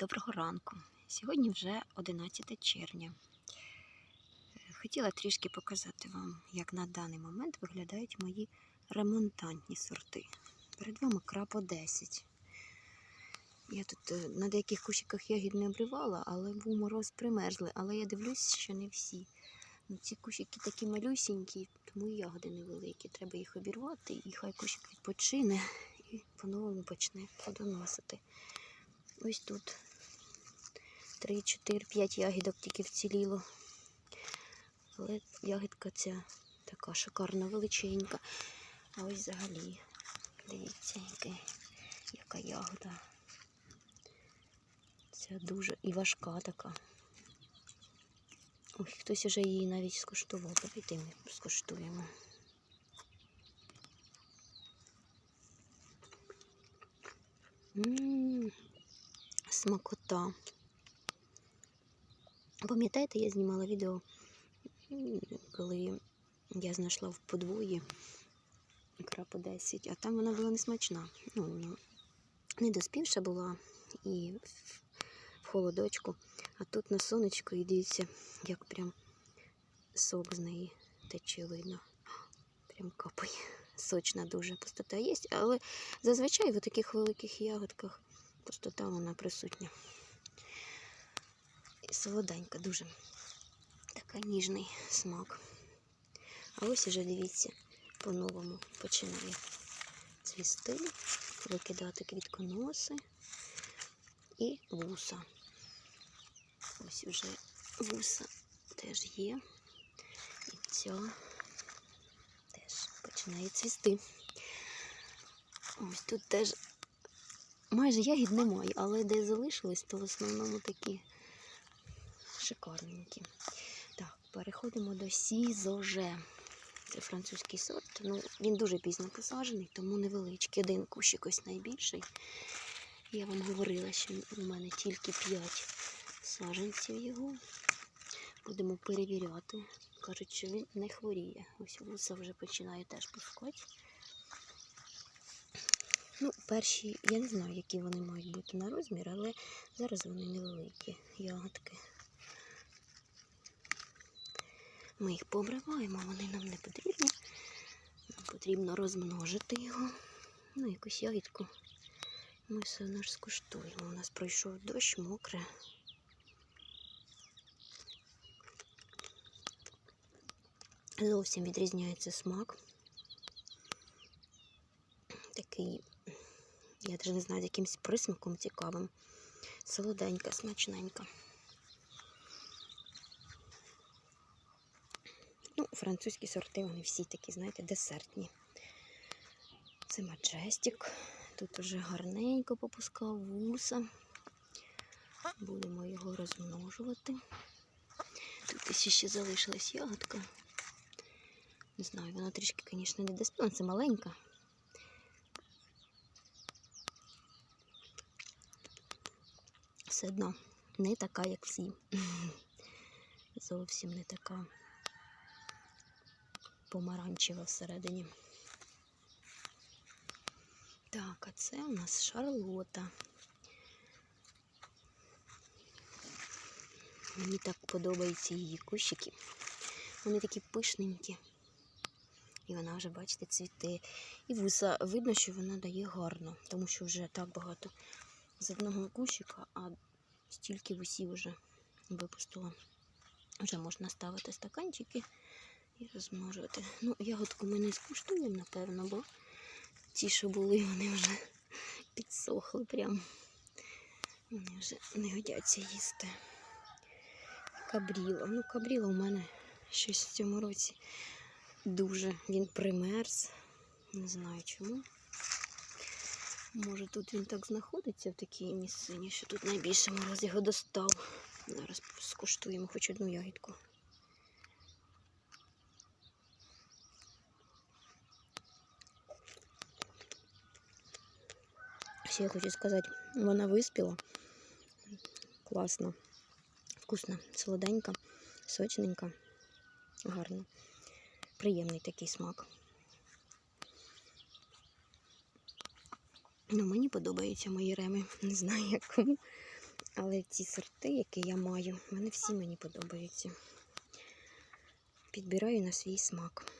Доброго ранку. Сьогодні вже 11 червня. Е, Хотіла трішки показати вам, як на даний момент виглядають мої ремонтантні сорти. Перед вами крапо 10. Я тут е, на деяких кущиках ягід не обривала, але був мороз примерзли. Але я дивлюсь, що не всі. Ну, ці кущики такі малюсінькі, тому і ягоди невеликі. Треба їх обірвати, і хай кущик відпочине і по-новому почне плодоносити. Ось тут 3, 4, 5 ягідок тільки вціліло. Але ягідка ця така шикарна, величенька. А ось взагалі, дивіться, яка, яка ягода. Ця дуже і важка така. Ой, хтось уже її навіть скуштував. Давайте ми скуштуємо. Ммм, смакота. Пам'ятаєте, я знімала відео, коли я знайшла в подвої крапу 10, а там вона була не смачна. Ну, вона не доспівша була і в- в холодочку. А тут на сонечку і дивіться, як прям сок з неї тече видно. Прям капає. Сочна дуже пустота є, але зазвичай в таких великих ягодках пустота вона присутня. Солоденька дуже. Така ніжний смак. А ось уже дивіться, по-новому починає цвісти, викидати квітконоси і вуса. Ось уже вуса теж є. І ця теж починає цвісти. Ось тут теж майже ягід немає, але де залишились, то в основному такі шикарненькі. Так, переходимо до сізоже. Це французький сорт. Ну, він дуже пізно посаджений, тому невеличкий. Один кущик ось найбільший. Я вам говорила, що у мене тільки 5 саджанців його. Будемо перевіряти. Кажуть, що він не хворіє. Ось вуса вже починає теж пускати. Ну, перші, я не знаю, які вони мають бути на розмір, але зараз вони невеликі ягодки. Ми їх пообриваємо, вони нам не потрібні. Нам потрібно розмножити його. Ну, якусь ягідку ми все одно ж скуштуємо. У нас пройшов дощ, мокре. Зовсім відрізняється смак. Такий, я навіть не знаю, з якимось присмаком цікавим. Солоденька, смачненька. Ну, французькі сорти, вони всі такі, знаєте, десертні. Це Маджестік. Тут уже гарненько попускав вуса. Будемо його розмножувати. Тут ще залишилась ягодка. Не знаю, вона трішки, звісно, не доспіла, це маленька. Все одно не така, як всі. Зовсім не така помаранчева всередині. Так, а це у нас шарлота. Мені так подобаються її кущики. Вони такі пишненькі. І вона вже, бачите, цвіте. І вуса видно, що вона дає гарно, тому що вже так багато з одного кущика, а стільки вусів вже випустила. Вже можна ставити стаканчики і розмножувати. Ну, ягодку ми не скуштуємо, напевно, бо ті, що були, вони вже підсохли прям. Вони вже не годяться їсти. Кабріла. Ну, кабріла у мене щось в цьому році дуже. Він примерз. Не знаю чому. Може тут він так знаходиться в такій місцині, що тут найбільше мороз його достав. Зараз скуштуємо хоч одну ягідку. Ще я хочу сказати, вона виспіла. Класно, вкусно, солоденька, сочненька, гарно. Приємний такий смак. Ну, мені подобаються мої реми. Не знаю, як кому. Але ці сорти, які я маю, вони всі мені подобаються. Підбираю на свій смак.